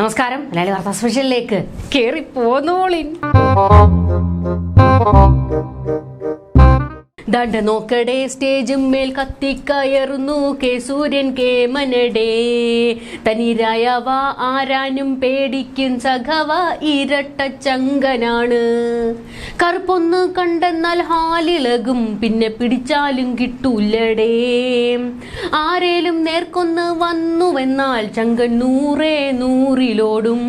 നമസ്കാരം. മലയാളി വാർത്താ സ്പെഷ്യലിലേക്ക് കേറി പോന്നോളിൻ. ദണ്ട നോക്കടേ സ്റ്റേജും മേൽ കത്തിക്കയറുന്നു കെ സൂര്യൻ കെ മനടേ തനിരായവ ആരാനും പേടിക്കും സഖവ ഇരട്ട ചങ്കനാണ്. കറുപ്പൊന്ന് കണ്ടെന്നാൽ ഹാലിളകും പിന്നെ പിടിച്ചാലും കിട്ടൂലടേ ആരേലും നേർക്കൊന്ന് വന്നുവെന്നാൽ ചങ്കൻ നൂറേ നൂറിലോടും.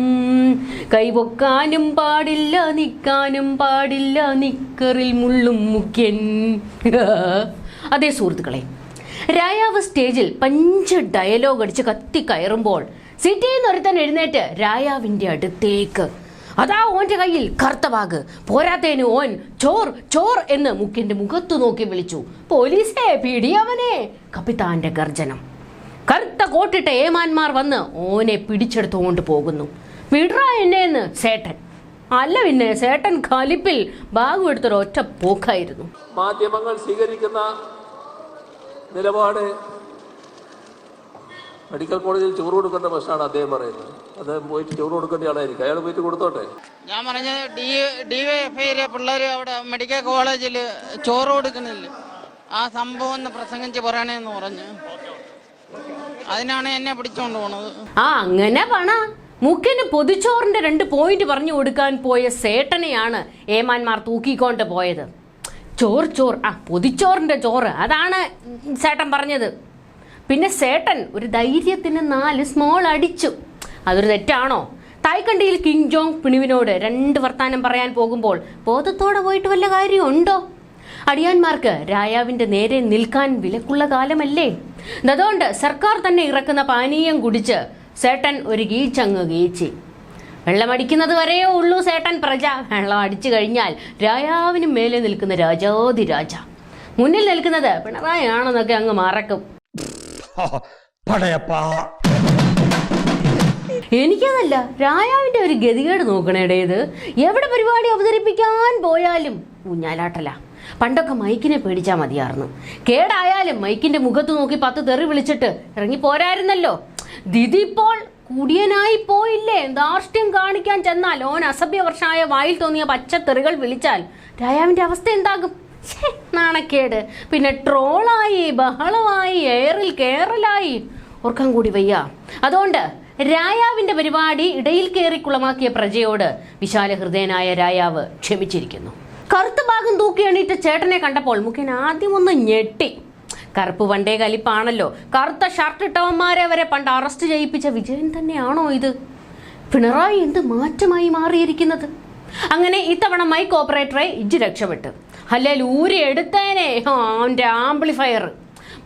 കൈവൊക്കാനും പാടില്ല നിൽക്കാനും പാടില്ല നിക്കറിൽ മുള്ളും മുഖ്യൻ. അതെ സുഹൃത്തുക്കളെ രായാവ് സ്റ്റേജിൽ പഞ്ച് ഡയലോഗ് അടിച്ച് കത്തി കയറുമ്പോൾ സിറ്റിയിൽ നിന്ന് ഒരുത്തൻ എഴുന്നേറ്റ് രായാവിന്റെ അടുത്തേക്ക്. അതാ ഓന്റെ കയ്യിൽ കറുത്തവാഗ് പോരാത്തേന് ഓൻ ചോർ ചോർ എന്ന് മുക്കിന്റെ മുഖത്തു നോക്കി വിളിച്ചു. പോലീസേ പിടിയവനെ കപിതാന്റെ ഗർജനം. കറുത്ത കോട്ടിട്ട ഏമാന്മാർ വന്ന് ഓനെ പിടിച്ചെടുത്തുകൊണ്ട് പോകുന്നു. വിട്രാ എന്നെന്ന് സേട്ടൻ. അല്ല പിന്നെ ചേട്ടൻ കലിപ്പിൽ ഭാഗം എടുത്തൊരു ഒറ്റ പോക്കായിരുന്നു. മാധ്യമങ്ങൾ സ്വീകരിക്കുന്ന നിലപാട് മെഡിക്കൽ കോളേജിൽ ചോറ് കൊടുക്കേണ്ട പ്രശ്നമാണ് അദ്ദേഹം പറയുന്നത്. അദ്ദേഹം പോയിട്ട് ചോറ് കൊടുക്കേണ്ട ആളായിരിക്കും. അയാൾ പോയിട്ട് കൊടുത്തോട്ടെ? ഞാൻ പറഞ്ഞത് ഡി ഡിവൈഎഫ്ഐയിലെ പിള്ളേർ അവിടെ മെഡിക്കൽ കോളേജിൽ ചോറ് കൊടുക്കുന്നില്ല. ആ സംഭവം ഒന്ന് പ്രസംഗിച്ച് പറയണേന്ന് പറഞ്ഞു. അതിനാണ് എന്നെ പിടിച്ചോണ്ട് പോണത്. ആ അങ്ങനെ പണ. മുഖ്യന് പൊതിച്ചോറിന്റെ രണ്ട് പോയിന്റ് പറഞ്ഞു കൊടുക്കാൻ പോയ സേട്ടനെയാണ് ഏമാന്മാർ തൂക്കിക്കൊണ്ട് പോയത്. ചോർ ചോർ ആ പൊതിച്ചോറിന്റെ ചോറ്. അതാണ് സേട്ടൻ പറഞ്ഞത്. പിന്നെ സേട്ടൻ ഒരു ധൈര്യത്തിന് നാല് സ്മോൾ അടിച്ചു. അതൊരു തെറ്റാണോ? തായ്ക്കണ്ടിയിൽ കിങ് ജോങ് പിണിവിനോട് രണ്ട് വർത്താനം പറയാൻ പോകുമ്പോൾ ബോധത്തോടെ പോയിട്ട് വല്ല കാര്യമുണ്ടോ? അടിയാന്മാർക്ക് രായാവിന്റെ നേരെ നിൽക്കാൻ വിലക്കുള്ള കാലമല്ലേ? അതുകൊണ്ട് സർക്കാർ തന്നെ ഇറക്കുന്ന പാനീയം കുടിച്ച് സേട്ടൻ ഒരു ഗീച്ചങ്ങ് ഗീച്ചി വെള്ളമടിക്കുന്നത് വരെയേ ഉള്ളൂ സേട്ടൻ പ്രജ. വെള്ളം അടിച്ചു കഴിഞ്ഞാൽ രാജാവിന് മേലെ നിൽക്കുന്ന രാജാതി രാജ. മുന്നിൽ നിൽക്കുന്നത് പിണറായി ആണെന്നൊക്കെ അങ്ങ് മറക്കും. എനിക്കതല്ല രാജാവിന്റെ ഒരു ഗതികേട് നോക്കണേടേത് എവിടെ പരിപാടി അവതരിപ്പിക്കാൻ പോയാലും ഊഞ്ഞാലാട്ടല. പണ്ടൊക്കെ മൈക്കിനെ പേടിച്ചാൽ മതിയായിരുന്നു കേടായാലും മൈക്കിന്റെ മുഖത്ത് നോക്കി പത്ത് തെറി വിളിച്ചിട്ട് ഇറങ്ങി പോരായിരുന്നല്ലോ. ദിതി ഇപ്പോൾ കുടിയനായി പോയില്ലേ? ധാർഷ്ട്യം കാണിക്കാൻ ചെന്നാൽ ഓൻ അസഭ്യവർഷമായ വായിൽ തോന്നിയ പച്ചത്തെറികൾ വിളിച്ചാൽ രായാവിന്റെ അവസ്ഥ എന്താകും? നാണക്കേട്. പിന്നെ ട്രോളായി ബഹളമായി എയറിൽ കേറലായി. ഓർക്കാൻ കൂടി വയ്യ. അതുകൊണ്ട് രായാവിന്റെ പരിപാടി ഇടയിൽ കയറി കുളമാക്കിയ പ്രജയോട് വിശാല ഹൃദയനായ രായാവ് ക്ഷമിച്ചിരിക്കുന്നു. കറുത്ത ഭാഗം തൂക്കി എണീറ്റ ചേട്ടനെ കണ്ടപ്പോൾ മുഖ്യൻ ആദ്യം ഒന്ന് ഞെട്ടി. കറുപ്പ് പണ്ടേ കലിപ്പാണല്ലോ. കറുത്ത ഷർട്ട് ഇട്ടവന്മാരെ വരെ പണ്ട് അറസ്റ്റ് ചെയ്യിപ്പിച്ച വിജയൻ തന്നെയാണോ ഇത്? പിണറായി എന്ത് മാറ്റമായി മാറിയിരിക്കുന്നത്? അങ്ങനെ ഇത്തവണ മൈക്ക് ഓപ്പറേറ്ററെ ഇജ്ജ് രക്ഷപ്പെട്ടു. അല്ലേൽ ഊരി എടുത്തേനെ. അവന്റെ ആംപ്ലിഫയർ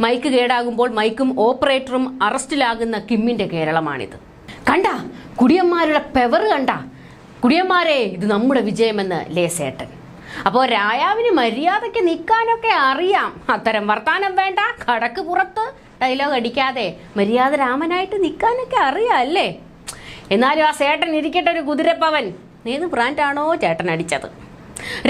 മൈക്ക് കേടാകുമ്പോൾ മൈക്കും ഓപ്പറേറ്ററും അറസ്റ്റിലാകുന്ന കിമ്മിന്റെ കേരളമാണിത്. കണ്ട കുടിയന്മാരുടെ പെവർ കണ്ട. കുടിയന്മാരെ ഇത് നമ്മുടെ വിജയമെന്ന് ലേസേട്ടൻ. അപ്പോൾ രായാവിന് മര്യാദയ്ക്ക് നിൽക്കാനൊക്കെ അറിയാം. അത്തരം വർത്താനം വേണ്ട കടക്ക് പുറത്ത് ഡയലോഗ് അടിക്കാതെ മര്യാദ രാമനായിട്ട് നിൽക്കാനൊക്കെ അറിയാം അല്ലേ? എന്നാലും ആ ചേട്ടൻ ഇരിക്കട്ടെ ഒരു കുതിരപ്പവൻ. ഏത് ബ്രാൻഡാണോ ചേട്ടൻ അടിച്ചത്.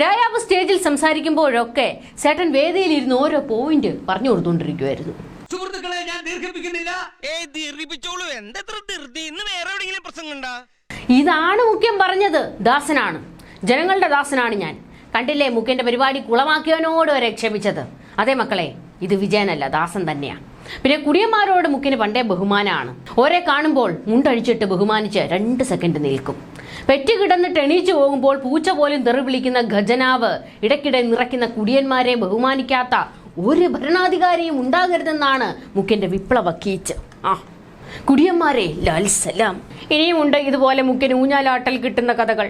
രായാവ് സ്റ്റേജിൽ സംസാരിക്കുമ്പോഴൊക്കെ ചേട്ടൻ വേദിയിൽ വേദിയിലിരുന്ന് ഓരോ പോയിന്റ് പറഞ്ഞു കൊടുത്തുകൊണ്ടിരിക്കുമായിരുന്നു സുഹൃത്തുക്കളെ ഞാൻ ദീർഘിപ്പിക്കുന്നില്ല. ഏ ദീർഘിപ്പിച്ചോളൂ. എന്തെത്ര ധൃതി? ഇന്ന് വേറെ എവിടെയെങ്കിലും പ്രസംഗം ഇതാണ് മുഖ്യം പറഞ്ഞത് ദാസനാണ്. ജനങ്ങളുടെ ദാസനാണ് ഞാൻ. കണ്ടില്ലേ മുഖ്യന്റെ പരിപാടി കുളമാക്കിയവനോട് വരെ ക്ഷമിച്ചത്? അതെ മക്കളെ ഇത് വിജയനല്ല ദാസൻ തന്നെയാണ് പിന്നെ കുടിയന്മാരോട് മുക്കിന് പണ്ടേ ബഹുമാനമാണ് ഓരെ കാണുമ്പോൾ മുണ്ടഴിച്ചിട്ട് ബഹുമാനിച്ച് രണ്ട് സെക്കൻഡ് നിൽക്കും. പെറ്റ് കിടന്നിട്ട് എണീച്ചു പോകുമ്പോൾ പൂച്ച പോലും തെറി വിളിക്കുന്ന ഖജനാവ് ഇടയ്ക്കിടെ നിറയ്ക്കുന്ന കുടിയന്മാരെ ബഹുമാനിക്കാത്ത ഒരു ഭരണാധികാരിയും ഉണ്ടാകരുതെന്നാണ് മുക്കിന്റെ വിപ്ലവ കീച്ച്. ആ കുടിയന്മാരെ ലാൽസലാം ഇനിയുമുണ്ട് ഇതുപോലെ മുക്കിന് ഊഞ്ഞാലാട്ടൽ കിട്ടുന്ന കഥകൾ.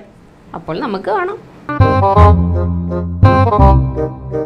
അപ്പോൾ നമുക്ക് കാണാം. Thank you.